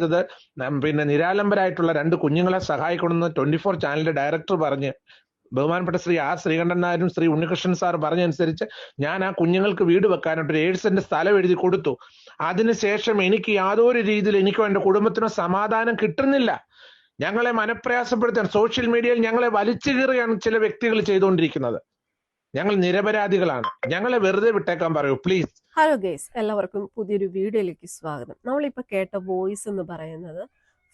ചെയ്തത്. പിന്നെ നിരാലംബരായിട്ടുള്ള രണ്ട് കുഞ്ഞുങ്ങളെ സഹായിക്കണമെന്ന് ട്വന്റി ഫോർ ചാനലിന്റെ ഡയറക്ടർ പറഞ്ഞ് ബഹുമാനപ്പെട്ട ശ്രീ ആർ ശ്രീകണ്ഠൻ നായരും ശ്രീ ഉണ്ണികൃഷ്ണൻ സാർ പറഞ്ഞനുസരിച്ച് ഞാൻ ആ കുഞ്ഞുങ്ങൾക്ക് വീട് വെക്കാനായിട്ട് ഒരു ഏഴ് സെന്റ് സ്ഥലം എഴുതി കൊടുത്തു. അതിനുശേഷം എനിക്ക് യാതൊരു രീതിയിൽ എനിക്കോ എന്റെ കുടുംബത്തിനോ സമാധാനം കിട്ടുന്നില്ല. ഞങ്ങളെ മനപ്രയാസപ്പെടുത്താൻ സോഷ്യൽ മീഡിയയിൽ ഞങ്ങളെ വലിച്ചു കീറുകയാണ് ചില വ്യക്തികൾ ചെയ്തുകൊണ്ടിരിക്കുന്നത്. ഞങ്ങൾ നിരപരാധികളാണ്. ഞങ്ങളെ വെറുതെ വിട്ടേക്കാൻ പറയൂ പ്ലീസ് ഹലോ ഗേസ് എല്ലാവർക്കും പുതിയൊരു വീഡിയോയിലേക്ക് സ്വാഗതം. നമ്മളിപ്പോൾ കേട്ട വോയിസ് എന്ന് പറയുന്നത്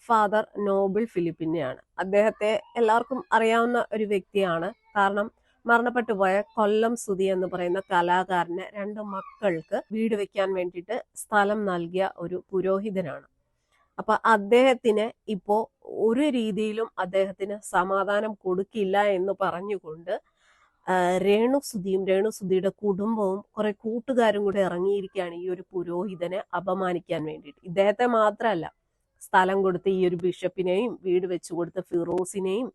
ഫാദർ നോബിൾ ഫിലിപ്പിനെയാണ് അദ്ദേഹത്തെ എല്ലാവർക്കും അറിയാവുന്ന ഒരു വ്യക്തിയാണ്. കാരണം മരണപ്പെട്ടു പോയ കൊല്ലം സുതി എന്ന് പറയുന്ന കലാകാരന് രണ്ട് മക്കൾക്ക് വീട് വെക്കാൻ വേണ്ടിയിട്ട് സ്ഥലം നൽകിയ ഒരു പുരോഹിതനാണ്. അപ്പൊ അദ്ദേഹത്തിന് ഇപ്പോ ഒരു രീതിയിലും അദ്ദേഹത്തിന് സമാധാനം കൊടുക്കില്ല എന്ന് പറഞ്ഞുകൊണ്ട് ആ, രേണു സുധിയും രേണു സുധിയുടെ കുടുംബവും കുറെ കൂട്ടുകാരും കൂടെ ഇറങ്ങിയിരിക്കുകയാണ് ഈ ഒരു പുരോഹിതനെ അപമാനിക്കാൻ വേണ്ടിയിട്ട്. ഇദ്ദേഹത്തെ മാത്രമല്ല സ്ഥലം കൊടുത്ത ഈ ഒരു ബിഷപ്പിനെയും വീട് വെച്ചു കൊടുത്ത ഫിറോസിനെയും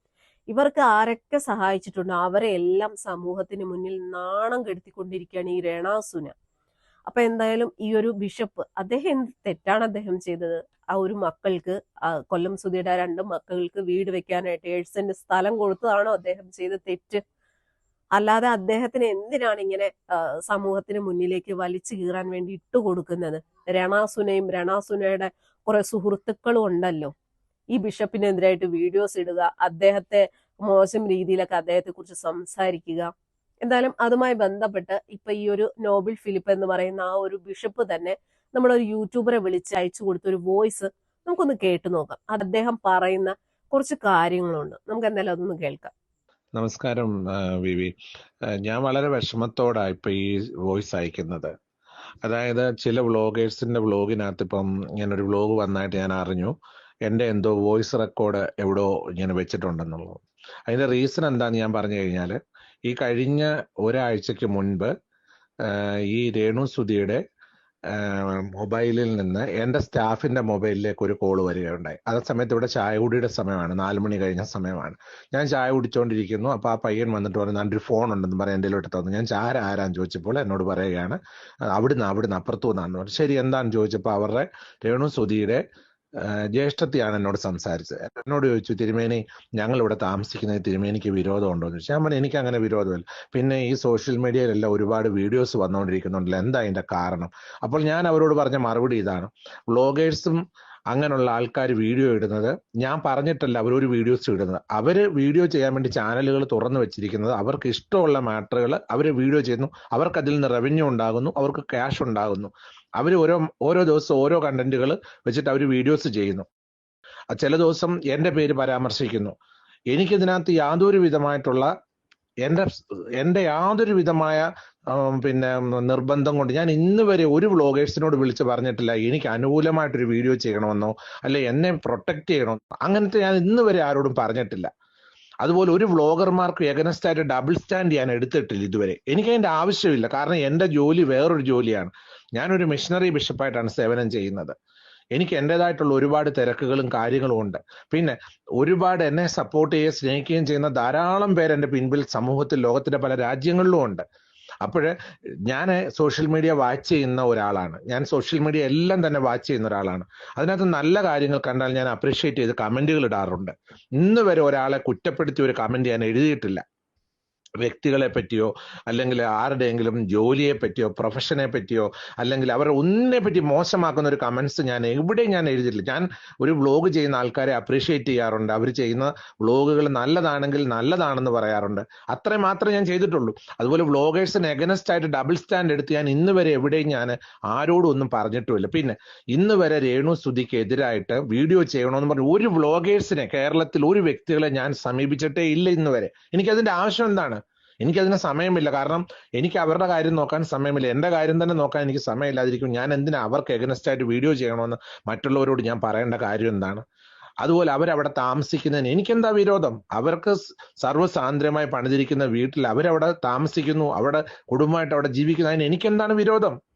ഇവർക്ക് ആരൊക്കെ സഹായിച്ചിട്ടുണ്ടോ അവരെ എല്ലാം സമൂഹത്തിന് മുന്നിൽ നാണം കെടുത്തിക്കൊണ്ടിരിക്കുകയാണ് ഈ രേണാസുന. അപ്പൊ എന്തായാലും ഈ ഒരു ബിഷപ്പ് അദ്ദേഹം എന്ത് തെറ്റാണ് അദ്ദേഹം ചെയ്തത്? ആ ഒരു മക്കൾക്ക് കൊല്ലം സുധിയുടെ രണ്ട് മക്കൾക്ക് വീട് വെക്കാനായിട്ട് ഏഴ് സെന്റ് സ്ഥലം കൊടുത്തതാണോ അദ്ദേഹം ചെയ്ത തെറ്റ്? അല്ലാതെ അദ്ദേഹത്തിന് എന്തിനാണ് ഇങ്ങനെ സമൂഹത്തിന് മുന്നിലേക്ക് വലിച്ചു കീറാൻ വേണ്ടി ഇട്ടു കൊടുക്കുന്നത്? രണാസുനയും രണാസുനയുടെ കുറെ സുഹൃത്തുക്കളും ഉണ്ടല്ലോ. ഈ ബിഷപ്പിനെതിരായിട്ട് വീഡിയോസ് ഇടുക അദ്ദേഹത്തെ മോശം രീതിയിലൊക്കെ അദ്ദേഹത്തെ കുറിച്ച് സംസാരിക്കുക. എന്തായാലും അതുമായി ബന്ധപ്പെട്ട് ഇപ്പൊ ഈ ഒരു നോബിൾ ഫിലിപ്പ് എന്ന് പറയുന്ന ആ ഒരു ബിഷപ്പ് തന്നെ നമ്മളൊരു യൂട്യൂബറെ വിളിച്ച് അയച്ചു കൊടുത്ത ഒരു വോയിസ് നമുക്കൊന്ന് കേട്ടു നോക്കാം. അദ്ദേഹം പറയുന്ന കുറച്ച് കാര്യങ്ങളുണ്ട്. നമുക്ക് എന്തായാലും അതൊന്ന് കേൾക്കാം. നമസ്കാരം വി വിവി. ഞാൻ വളരെ വിഷമത്തോടാണ് ഇപ്പൊ ഈ വോയിസ് അയക്കുന്നത്. അതായത് ചില വ്ളോഗേഴ്സിന്റെ വ്ളോഗിനകത്ത് ഇപ്പം ഒരു വ്ളോഗ് വന്നായിട്ട് ഞാൻ അറിഞ്ഞു എന്റെ എന്തോ വോയിസ് റെക്കോർഡ് എവിടോ ഇങ്ങനെ വെച്ചിട്ടുണ്ടെന്നുള്ളത്. അതിന്റെ റീസൺ എന്താന്ന് ഞാൻ പറഞ്ഞു കഴിഞ്ഞാൽ ഈ കഴിഞ്ഞ ഒരാഴ്ചക്ക് മുൻപ് ഈ രേണു സുധിയുടെ മൊബൈലിൽ നിന്ന് എന്റെ സ്റ്റാഫിന്റെ മൊബൈലിലേക്ക് ഒരു കോൾ വരികയുണ്ടായി. അതേ സമയത്ത് ഇവിടെ ചായ കുടിയുടെ സമയമാണ്. നാല് മണി കഴിഞ്ഞ സമയമാണ്. ഞാൻ ചായ കുടിച്ചുകൊണ്ടിരിക്കുന്നു അപ്പോൾ ആ പയ്യൻ വന്നിട്ട് പറഞ്ഞു എന്റെ ഒരു ഫോൺ ഉണ്ടെന്ന് പറയാൻ എന്റെ എടുത്ത് തന്നു. ഞാൻ ചാര ആരാന്ന് ചോദിച്ചപ്പോൾ എന്നോട് പറയുകയാണ് "ആ, അവിടുന്ന് അവിടുന്ന് അപ്പുറത്തു പറഞ്ഞു ശരി എന്താണെന്ന് ചോദിച്ചപ്പോൾ അവരുടെ രേണു ആ, ജ്യേഷ്ഠത്തിയാണ് എന്നോട് സംസാരിച്ചത്. എന്നോട് ചോദിച്ചു തിരുമേനി ഞങ്ങൾ ഇവിടെ താമസിക്കുന്നത് തിരുമേനിക്ക് വിരോധമുണ്ടോ? എന്ന് ചോദിച്ചു. ഞാൻ എനിക്ക് അങ്ങനെ വിരോധമില്ല. പിന്നെ ഈ സോഷ്യൽ മീഡിയയിലെല്ലാം ഒരുപാട് വീഡിയോസ് വന്നുകൊണ്ടിരിക്കുന്നുണ്ടല്ലോ. എന്താ അതിന്റെ കാരണം? അപ്പോൾ ഞാൻ അവരോട് പറഞ്ഞ മറുപടി ഇതാണ്. വ്ളോഗേഴ്സും അങ്ങനെയുള്ള ആൾക്കാർ വീഡിയോ ഇടുന്നത് ഞാൻ പറഞ്ഞിട്ടല്ല അവരൊരു വീഡിയോസ് ഇടുന്നത്. അവർ വീഡിയോ ചെയ്യാൻ വേണ്ടി ചാനലുകൾ തുറന്നു വെച്ചിരിക്കുന്നത് അവർക്ക് ഇഷ്ടമുള്ള മാറ്ററുകൾ അവർ വീഡിയോ ചെയ്യുന്നു. അവർക്ക് അതിൽ നിന്ന് റവന്യൂ ഉണ്ടാകുന്നു അവർക്ക് ക്യാഷ് ഉണ്ടാകുന്നു. അവർ ഓരോ ഓരോ ദിവസവും ഓരോ കണ്ടന്റുകൾ വെച്ചിട്ട് അവർ വീഡിയോസ് ചെയ്യുന്നു. ചില ദിവസം എന്റെ പേര് പരാമർശിക്കുന്നു. എനിക്കിതിനകത്ത് യാതൊരു വിധമായിട്ടുള്ള എന്റെ എന്റെ യാതൊരു വിധമായ പിന്നെ നിർബന്ധം കൊണ്ട് ഞാൻ ഇന്ന് വരെ ഒരു വ്ളോഗേഴ്സിനോട് വിളിച്ച് പറഞ്ഞിട്ടില്ല എനിക്ക് അനുകൂലമായിട്ടൊരു വീഡിയോ ചെയ്യണമെന്നോ അല്ലെ എന്നെ പ്രൊട്ടക്ട് ചെയ്യണം അങ്ങനത്തെ ഞാൻ ഇന്ന് വരെ ആരോടും പറഞ്ഞിട്ടില്ല. അതുപോലെ ഒരു വ്ളോഗർമാർക്ക് എഗനസ്റ്റ് ആയിട്ട് ഡബിൾ സ്റ്റാൻഡ് ഞാൻ എടുത്തിട്ടില്ല ഇതുവരെ. എനിക്ക് അതിന്റെ ആവശ്യമില്ല. കാരണം എന്റെ ജോലി വേറൊരു ജോലിയാണ്. ഞാനൊരു മിഷണറി ബിഷപ്പായിട്ടാണ് സേവനം ചെയ്യുന്നത്. എനിക്ക് എന്റെതായിട്ടുള്ള ഒരുപാട് തിരക്കുകളും കാര്യങ്ങളും ഉണ്ട്. പിന്നെ ഒരുപാട് എന്നെ സപ്പോർട്ട് ചെയ്യുകയും സ്നേഹിക്കുകയും ചെയ്യുന്ന ധാരാളം പേര് എന്റെ പിൻപിൽ സമൂഹത്തിൽ ലോകത്തിന്റെ പല രാജ്യങ്ങളിലും ഉണ്ട്. അപ്പോഴ് ഞാൻ സോഷ്യൽ മീഡിയ വാച്ച് ചെയ്യുന്ന ഒരാളാണ്. ഞാൻ സോഷ്യൽ മീഡിയ എല്ലാം തന്നെ വാച്ച് ചെയ്യുന്ന ഒരാളാണ്. അതിനകത്ത് നല്ല കാര്യങ്ങൾ കണ്ടാൽ ഞാൻ അപ്രീഷിയേറ്റ് ചെയ്ത് കമന്റുകൾ ഇടാറുണ്ട്. ഇന്ന് വരെ ഒരാളെ കുറ്റപ്പെടുത്തി ഒരു കമന്റ് ഞാൻ എഴുതിയിട്ടില്ല. വ്യക്തികളെ പറ്റിയോ അല്ലെങ്കിൽ ആരുടെയെങ്കിലും ജോലിയെ പറ്റിയോ പ്രൊഫഷനെ പറ്റിയോ അല്ലെങ്കിൽ അവരെ ഒന്നിനെ പറ്റി മോശമാക്കുന്ന ഒരു കമൻസ് ഞാൻ എവിടെയും ഞാൻ എഴുതിയിട്ടില്ല. ഞാൻ ഒരു വ്ളോഗ് ചെയ്യുന്ന ആൾക്കാരെ അപ്രീഷിയേറ്റ് ചെയ്യാറുണ്ട്. അവർ ചെയ്യുന്ന വ്ളോഗുകൾ നല്ലതാണെങ്കിൽ നല്ലതാണെന്ന് പറയാറുണ്ട്. അത്രേ മാത്രമേ ഞാൻ ചെയ്തിട്ടുള്ളൂ. അതുപോലെ വ്ളോഗേഴ്സിന് എഗനസ്റ്റ് ആയിട്ട് ഡബിൾ സ്റ്റാൻഡ് എടുത്ത് ഞാൻ ഇന്ന് വരെ എവിടെയും ഞാൻ ആരോടും ഒന്നും പറഞ്ഞിട്ടുമില്ല. പിന്നെ ഇന്ന് വരെ രേണു സ്തുതിക്ക് എതിരായിട്ട് വീഡിയോ ചെയ്യണമെന്ന് പറഞ്ഞ് ഒരു വ്ളോഗേഴ്സിനെ കേരളത്തിൽ ഒരു വ്യക്തികളെ ഞാൻ സമീപിച്ചിട്ടേ ഇല്ല ഇന്ന് വരെ. എനിക്കതിന്റെ ആവശ്യം എന്താണ്? എനിക്കതിന് സമയമില്ല. കാരണം എനിക്ക് അവരുടെ കാര്യം നോക്കാൻ സമയമില്ല. എന്റെ കാര്യം തന്നെ നോക്കാൻ എനിക്ക് സമയമില്ലാതിരിക്കും. ഞാൻ എന്തിനാ അവർക്ക് എഗനസ്റ്റ് ആയിട്ട് വീഡിയോ ചെയ്യണമെന്ന് മറ്റുള്ളവരോട് ഞാൻ പറയേണ്ട കാര്യം എന്താണ്? അതുപോലെ അവരവിടെ താമസിക്കുന്നതിന് എനിക്കെന്താ വിരോധം? അവർക്ക് സർവസാന്ദ്രമായി പണിതിരിക്കുന്ന വീട്ടിൽ അവരവിടെ താമസിക്കുന്നു. അവിടെ കുടുംബമായിട്ട് അവിടെ ജീവിക്കുന്നതിന് എനിക്കെന്താണ് വിരോധം?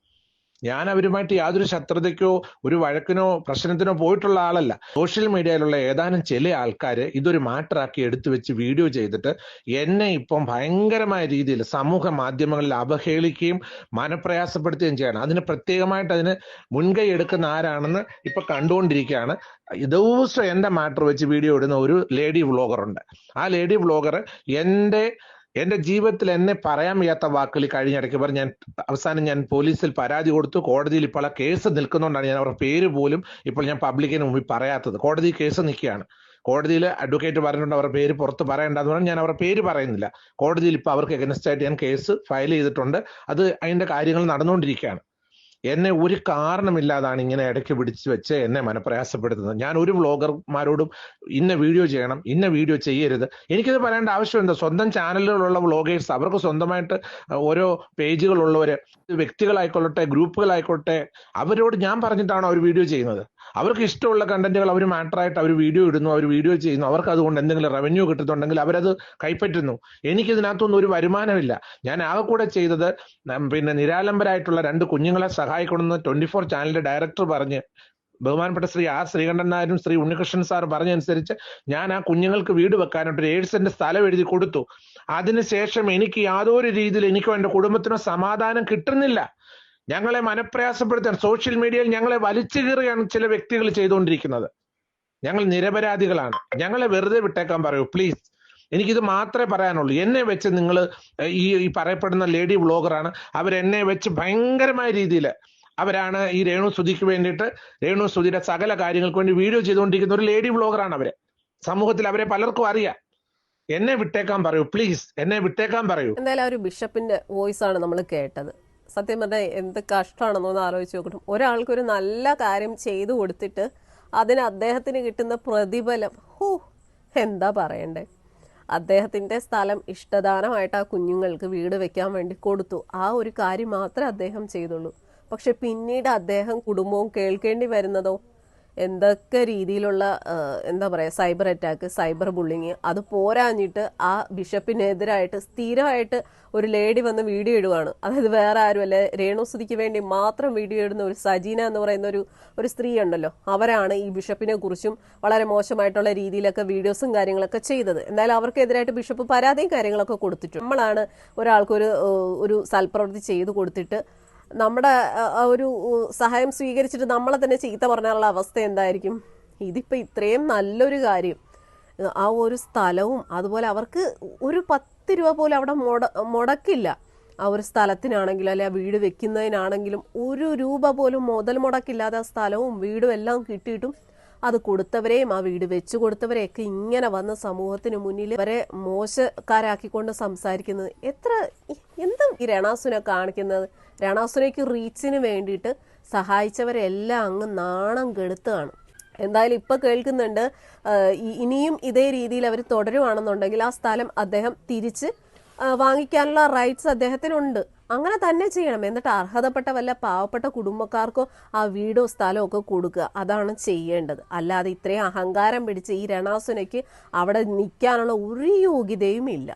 ഞാൻ അവരുമായിട്ട് യാതൊരു ശത്രുതയ്ക്കോ ഒരു വഴക്കിനോ പ്രശ്നത്തിനോ പോയിട്ടുള്ള ആളല്ല. സോഷ്യൽ മീഡിയയിലുള്ള ഏതാനും ചില ആൾക്കാർ ഇതൊരു മാറ്ററാക്കി എടുത്തു വെച്ച് വീഡിയോ ചെയ്തിട്ട് എന്നെ ഇപ്പം ഭയങ്കരമായ രീതിയിൽ സമൂഹ മാധ്യമങ്ങളിൽ അവഹേളിക്കുകയും മനപ്രയാസപ്പെടുത്തുകയും ചെയ്യണം. അതിന് പ്രത്യേകമായിട്ട് അതിന് മുൻകൈ എടുക്കുന്ന ആരാണെന്ന് ഇപ്പൊ കണ്ടുകൊണ്ടിരിക്കുകയാണ്. ദിവസം എന്റെ മാറ്റർ വെച്ച് വീഡിയോ ഇടുന്ന ഒരു ലേഡി വ്ളോഗർ ഉണ്ട് ആ ലേഡി വ്ളോഗർ എന്റെ എന്റെ ജീവിതത്തിൽ എന്നെ പറയാൻ വയ്യാത്ത വാക്കുകൾ കഴിഞ്ഞിടയ്ക്ക് പറഞ്ഞ് ഞാൻ അവസാനം ഞാൻ പോലീസിൽ പരാതി കൊടുത്തു. കോടതിയിൽ ഇപ്പോൾ ആ കേസ് നിൽക്കുന്നതുകൊണ്ടാണ് ഞാൻ അവരുടെ പേര് പോലും ഇപ്പോൾ ഞാൻ പബ്ലിക്കിന് മുമ്പിൽ പറയാത്തത്. കോടതി കേസ് നിൽക്കുകയാണ്. കോടതിയിൽ അഡ്വക്കേറ്റ് പറഞ്ഞിട്ടുണ്ട് അവരുടെ പേര് പുറത്ത് പറയേണ്ടതെന്ന് പറഞ്ഞാൽ ഞാൻ അവരുടെ പേര് പറയുന്നില്ല. കോടതിയിൽ ഇപ്പോൾ അവർക്ക് എഗനസ്റ്റ് ആയിട്ട് ഞാൻ കേസ് ഫയൽ ചെയ്തിട്ടുണ്ട്. അത് അതിന്റെ കാര്യങ്ങൾ നടന്നുകൊണ്ടിരിക്കുകയാണ്. എന്നെ ഒരു കാരണമില്ലാതാണ് ഇങ്ങനെ ഇടയ്ക്ക് പിടിച്ചു വെച്ച് എന്നെ മനപ്രയാസപ്പെടുത്തുന്നത്. ഞാൻ ഒരു വ്ളോഗർമാരോടും ഇന്ന വീഡിയോ ചെയ്യണം ഇന്ന വീഡിയോ ചെയ്യരുത്. എനിക്കിത് പറയേണ്ട ആവശ്യമുണ്ട്. സ്വന്തം ചാനലുകളുള്ള വ്ളോഗേഴ്സ് അവർക്ക് സ്വന്തമായിട്ട് ഓരോ പേജുകളുള്ളവര് വ്യക്തികളായിക്കൊള്ളട്ടെ ഗ്രൂപ്പുകളായിക്കോട്ടെ അവരോട് ഞാൻ പറഞ്ഞിട്ടാണ് അവർ വീഡിയോ ചെയ്യുന്നത്? അവർക്ക് ഇഷ്ടമുള്ള കണ്ടന്റുകൾ അവർ മാറ്ററായിട്ട് അവർ വീഡിയോ ഇടുന്നു അവർ വീഡിയോ ചെയ്യുന്നു. അവർക്ക് അതുകൊണ്ട് എന്തെങ്കിലും റവന്യൂ കിട്ടുന്നുണ്ടെങ്കിൽ അവരത് കൈപ്പറ്റുന്നു. എനിക്കിതിനകത്തൊന്നും ഒരു വരുമാനമില്ല. ഞാൻ ആകെ കൂടെ ചെയ്തത് പിന്നെ നിരാലംബരായിട്ടുള്ള രണ്ട് കുഞ്ഞുങ്ങളെ സഹായിക്കണമെന്ന് ട്വന്റി ഫോർ ചാനലിന്റെ ഡയറക്ടർ പറഞ്ഞ് ബഹുമാനപ്പെട്ട ശ്രീ ആർ ശ്രീകണ്ഠൻ നായരും ശ്രീ ഉണ്ണികൃഷ്ണൻ സാർ പറഞ്ഞനുസരിച്ച് ഞാൻ ആ കുഞ്ഞുങ്ങൾക്ക് വീട് വെക്കാനായിട്ട് ഒരു ഏഴ് സെന്റ് സ്ഥലം എഴുതി കൊടുത്തു. അതിനുശേഷം എനിക്ക് യാതൊരു രീതിയിൽ എനിക്കോ എന്റെ കുടുംബത്തിനോ സമാധാനം കിട്ടുന്നില്ല. ഞങ്ങളെ മനപ്രയാസപ്പെടുത്താൻ സോഷ്യൽ മീഡിയയിൽ ഞങ്ങളെ വലിച്ചു കീറുകയാണ് ചില വ്യക്തികൾ ചെയ്തുകൊണ്ടിരിക്കുന്നത്. ഞങ്ങൾ നിരപരാധികളാണ്. ഞങ്ങളെ വെറുതെ വിട്ടേക്കാൻ പറയൂ. പ്ലീസ് എനിക്കിത് മാത്രമേ പറയാനുള്ളൂ. എന്നെ വെച്ച് നിങ്ങൾ ഈ ഈ പറയപ്പെടുന്ന ലേഡി വ്ളോഗറാണ്. അവരെന്നെ വെച്ച് ഭയങ്കരമായ രീതിയിൽ അവരാണ് ഈ രേണു സുധിക്ക് വേണ്ടിയിട്ട് രേണു സുധിയുടെ സകല കാര്യങ്ങൾക്ക് വേണ്ടി വീഡിയോ ചെയ്തുകൊണ്ടിരിക്കുന്ന ഒരു ലേഡി വ്ളോഗറാണ് അവരെ. സമൂഹത്തിൽ അവരെ പലർക്കും അറിയാം. എന്നെ വിട്ടേക്കാൻ പറയൂ. പ്ലീസ് എന്നെ വിട്ടേക്കാൻ പറയൂ. എന്തായാലും ആ ഒരു ബിഷപ്പിന്റെ വോയിസ് ആണ് നമ്മൾ കേട്ടത്. സത്യം പറഞ്ഞാൽ എന്ത് കഷ്ടമാണെന്നൊന്ന് ആലോചിച്ച് നോക്കണം ഒരാൾക്കൊരു നല്ല കാര്യം ചെയ്തു കൊടുത്തിട്ട് അതിന് അദ്ദേഹത്തിന് കിട്ടുന്ന പ്രതിഫലം ഹൂ എന്താ പറയണ്ടേ? അദ്ദേഹത്തിന്റെ സ്ഥലം ഇഷ്ടദാനമായിട്ട് ആ കുഞ്ഞുങ്ങൾക്ക് വീട് വെക്കാൻ വേണ്ടി കൊടുത്തു. ആ ഒരു കാര്യം മാത്രമേ അദ്ദേഹം ചെയ്തുള്ളൂ. പക്ഷെ പിന്നീട് അദ്ദേഹം കുടുംബവും കേൾക്കേണ്ടി വരുന്നതോ എന്തൊക്കെ രീതിയിലുള്ള എന്താ പറയുക സൈബർ അറ്റാക്ക് സൈബർ ബുള്ളിങ് അത് പോരാഞ്ഞിട്ട് ആ ബിഷപ്പിനെതിരായിട്ട് സ്ഥിരമായിട്ട് ഒരു ലേഡി വന്ന് വീഡിയോ ഇടുവാണ്. അതായത് വേറെ ആരും ആരുമല്ല. രേണുസുതിക്ക് വേണ്ടി മാത്രം വീഡിയോ ഇടുന്ന ഒരു സജീന എന്ന് പറയുന്ന ഒരു ഒരു സ്ത്രീ ഉണ്ടല്ലോ. അവരാണ് ഈ ബിഷപ്പിനെ കുറിച്ചും വളരെ മോശമായിട്ടുള്ള രീതിയിലൊക്കെ വീഡിയോസും കാര്യങ്ങളൊക്കെ ചെയ്തത്. എന്തായാലും അവർക്കെതിരായിട്ട് ബിഷപ്പ് പരാതിയും കാര്യങ്ങളൊക്കെ കൊടുത്തിട്ടുണ്ട്. നമ്മളാണ് ഒരാൾക്കൊരു ഒരു സൽപ്രവൃത്തി ചെയ്തു കൊടുത്തിട്ട് നമ്മുടെ ഒരു സഹായം സ്വീകരിച്ചിട്ട് നമ്മളെ തന്നെ ചീത്ത പറഞ്ഞാലുള്ള അവസ്ഥ എന്തായിരിക്കും? ഇതിപ്പോൾ ഇത്രയും നല്ലൊരു കാര്യം. ആ ഒരു സ്ഥലവും അതുപോലെ അവർക്ക് ഒരു പത്ത് രൂപ പോലും അവിടെ മുട മുടക്കില്ല. ആ ഒരു സ്ഥലത്തിനാണെങ്കിലും അല്ലെ ആ വീട് വെക്കുന്നതിനാണെങ്കിലും ഒരു രൂപ പോലും മുതൽ മുടക്കില്ലാതെ ആ സ്ഥലവും വീടും എല്ലാം കിട്ടിയിട്ടും അത് കൊടുത്തവരെയും ആ വീട് വെച്ചു കൊടുത്തവരെയൊക്കെ ഇങ്ങനെ വന്ന സമൂഹത്തിന് മുന്നിൽ വരെ മോശക്കാരാക്കിക്കൊണ്ട് സംസാരിക്കുന്നത് എത്ര എന്തും ഈ രണാസുനെ കാണിക്കുന്നത്. രണാസുനയ്ക്ക് റീച്ചിന് വേണ്ടിയിട്ട് സഹായിച്ചവരെല്ലാം അങ്ങ് നാണം കെടുത്തുകയാണ്. എന്തായാലും ഇപ്പൊ കേൾക്കുന്നുണ്ട് ഇനിയും ഇതേ രീതിയിൽ അവർ തുടരുവാണെന്നുണ്ടെങ്കിൽ ആ സ്ഥലം അദ്ദേഹം തിരിച്ച് വാങ്ങിക്കാനുള്ള റൈറ്റ്സ് അദ്ദേഹത്തിനുണ്ട്. അങ്ങനെ തന്നെ ചെയ്യണം. എന്നിട്ട് അർഹതപ്പെട്ട വല്ല പാവപ്പെട്ട കുടുംബക്കാർക്കോ ആ വീടോ സ്ഥലമോ ഒക്കെ കൊടുക്കുക. അതാണ് ചെയ്യേണ്ടത്. അല്ലാതെ ഇത്രയും അഹങ്കാരം പിടിച്ച് ഈ രണാസുനയ്ക്ക് അവിടെ നിൽക്കാനുള്ള ഒരു യോഗ്യതയും ഇല്ല.